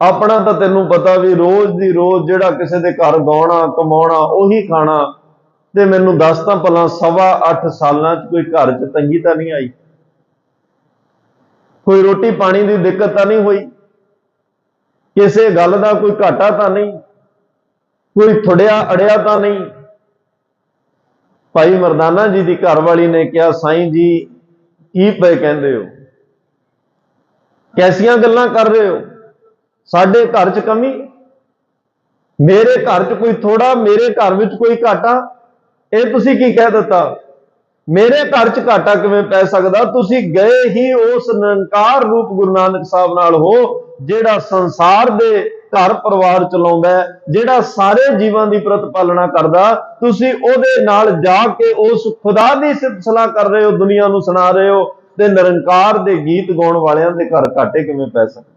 ਆਪਣਾ ਤਾਂ ਤੈਨੂੰ ਪਤਾ ਵੀ ਰੋਜ਼ ਦੀ ਰੋਜ਼ ਜਿਹੜਾ ਕਿਸੇ ਦੇ ਘਰ ਗਾਉਣਾ, ਕਮਾਉਣਾ, ਉਹੀ ਖਾਣਾ। ਤੇ ਮੈਨੂੰ ਦੱਸ ਤਾਂ ਭਲਾ ਸਵਾ 8 ਸਾਲਾਂ 'ਚ ਕੋਈ ਘਰ 'ਚ ਤੰਗੀ ਤਾਂ ਨਹੀਂ ਆਈ? ਕੋਈ ਰੋਟੀ ਪਾਣੀ ਦੀ ਦਿੱਕਤ ਤਾਂ ਨਹੀਂ ਹੋਈ? ਕਿਸੇ ਗੱਲ ਦਾ ਕੋਈ ਘਾਟਾ ਤਾਂ ਨਹੀਂ? ਕੋਈ ਥੁੜਿਆ ਅੜਿਆ ਤਾਂ ਨਹੀਂ? ਭਾਈ ਮਰਦਾਨਾ ਜੀ ਦੀ ਘਰ ਵਾਲੀ ਨੇ ਕਿਹਾ, ਸਾਈਂ ਜੀ, ਕੀ ਪਏ ਕਹਿੰਦੇ ਹੋ? ਕੈਸੀਆਂ ਗੱਲਾਂ ਕਰ ਰਹੇ ਹੋ? ਸਾਡੇ ਘਰ 'ਚ ਕਮੀ? ਮੇਰੇ ਘਰ 'ਚ ਕੋਈ ਥੋੜਾ, ਮੇਰੇ ਘਰ ਵਿੱਚ ਕੋਈ ਘਾਟਾ? ਇਹ ਤੁਸੀਂ ਕੀ ਕਹਿ ਦਿੱਤਾ? ਮੇਰੇ ਘਰ 'ਚ ਘਾਟਾ ਕਿਵੇਂ ਪੈ ਸਕਦਾ? ਤੁਸੀਂ ਗਏ ਹੀ ਉਸ ਨਿਰੰਕਾਰ ਰੂਪ ਗੁਰੂ ਨਾਨਕ ਸਾਹਿਬ ਨਾਲ ਹੋ, ਜਿਹੜਾ ਸੰਸਾਰ ਦੇ ਘਰ ਪਰਿਵਾਰ ਚਲਾਉਂਦਾ ਜਿਹੜਾ ਸਾਰੇ ਜੀਵਾਂ ਦੀ ਪ੍ਰਤਪਾਲਣਾ ਕਰਦਾ। ਤੁਸੀਂ ਉਹਦੇ ਨਾਲ ਜਾ ਕੇ ਉਸ ਖੁਦਾ ਦੀ ਸਿਫਤ ਸਲਾਹ ਕਰ ਰਹੇ ਹੋ, ਦੁਨੀਆ ਨੂੰ ਸੁਣਾ ਰਹੇ ਹੋ। ਤੇ ਨਿਰੰਕਾਰ ਦੇ ਗੀਤ ਗਾਉਣ ਵਾਲਿਆਂ ਦੇ ਘਰ ਘਾਟੇ ਕਿਵੇਂ ਪੈ ਸਕਦੇ?